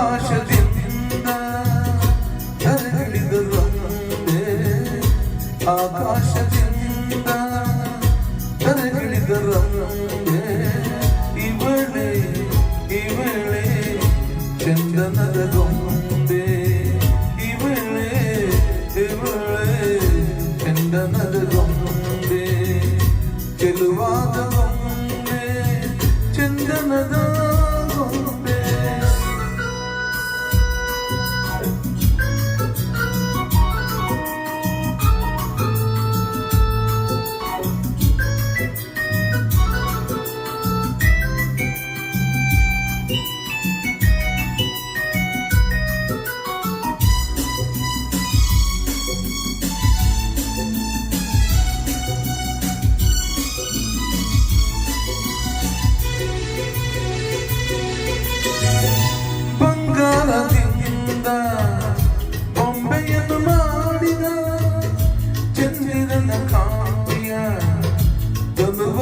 ಆಕಾಶದಿಂದ ಕೆಳಗಿಳಿದರು ಆಕಾಶದಿಂದ ಕೆಳಗಿಳಿದರು ಇವಳೆ ಇವಳೆ ಚಂದನದ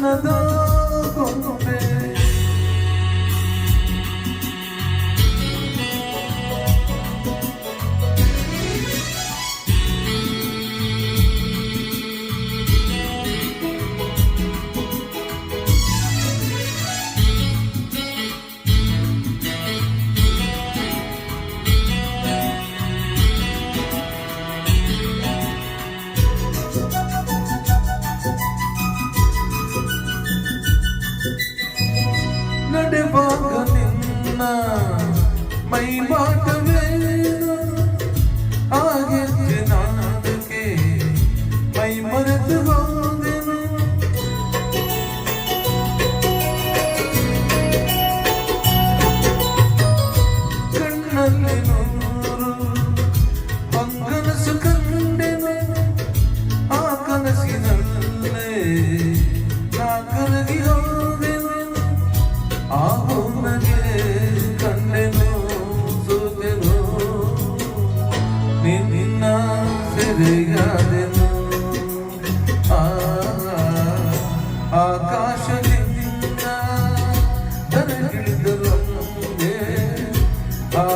Fernando నడవాక నిన్న. మై మాట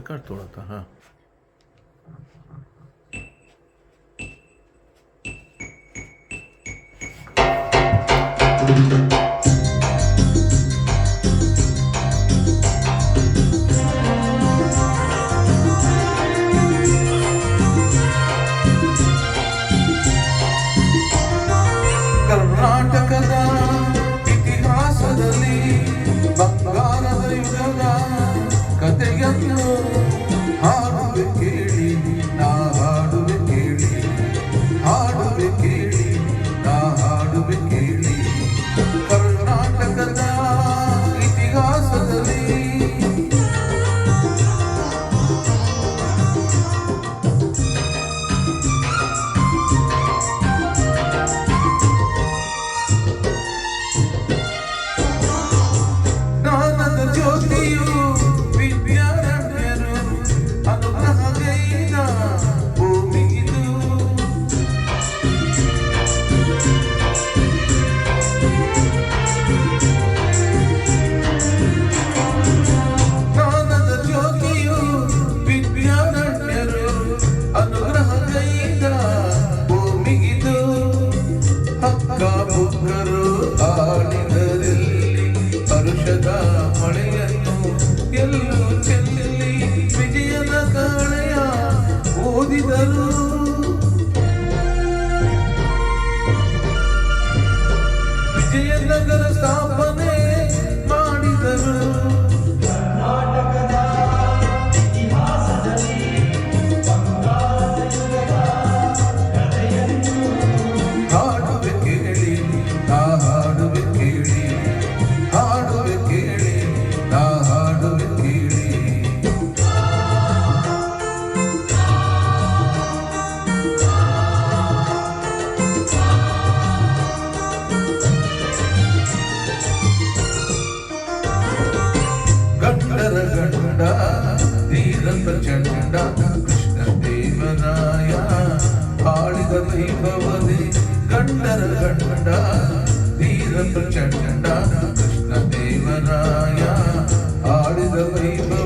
कर तोड़ा था हाँ। சிறந்த சண்டா கிருஷ்ண தேவனாயா ஆளித வைபவதி கண்டர கண்டா தீரந்த சண்டா கிருஷ்ண தேவனாயா ஆளித வைபவ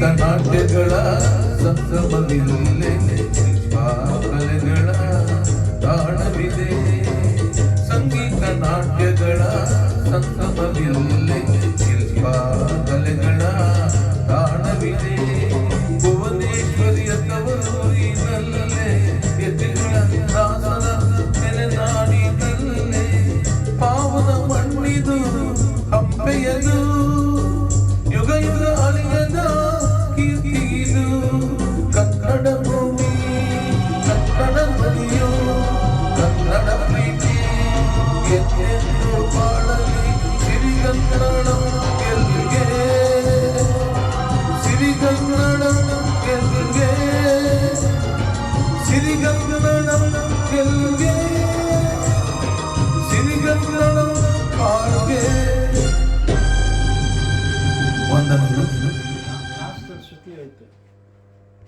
ನಾಟ್ಯಗಳ ಕಲೆಗಳ ತಾಣವಿದೆ ಸಂಗೀತ ನಾಟ್ಯಗಳ ಸಂಭ್ರಮವಿಲ್ಲೇ ಶಿಲ್ಪ